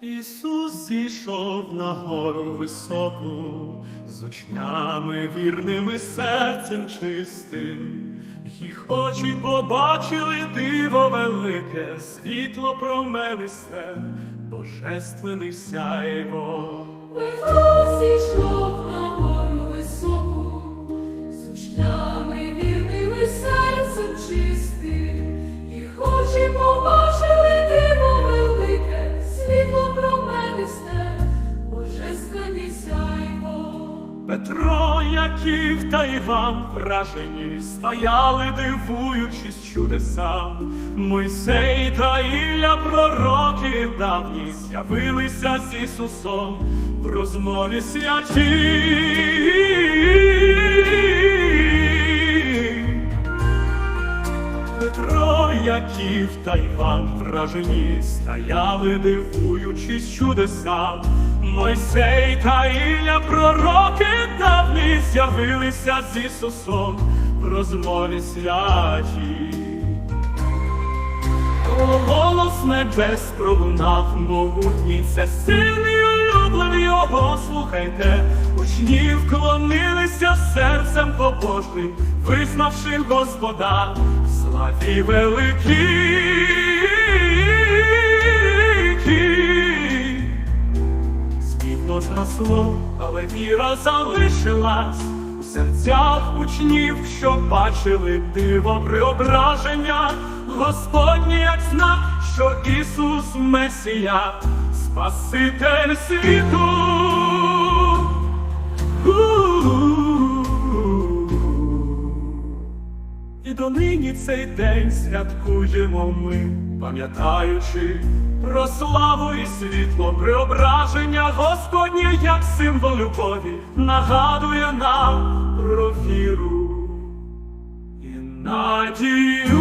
Ісус зійшов на гору високу, з учнями, вірними серцем чистим, їх очі побачили диво велике, світло променисте, божественний сяйво. Петро зійшов Петро, Яків та Іван вражені, стояли, дивуючись чудесам. Мойсей та Ілля, пророки давні, з'явилися з Ісусом в розмові святі. Петро, Яків та Іван вражені, стояли, дивуючись чудесам. Мойсей та Ілля, пророки давні, з'явилися з Ісусом в розмові святі. Голос небес пролунав могутній, це сильний улюблений його, слухайте, учні вклонилися серцем побожним, визнавши Господа в славі великій. Згасло, але віра залишилась у серцях учнів, що бачили диво преображення, Господнє як знак, що Ісус Месія, Спаситель світу. що нині цей день святкуємо ми, пам'ятаючи про славу і світло, преображення Господнє, як символ любові, нагадує нам про віру і надію.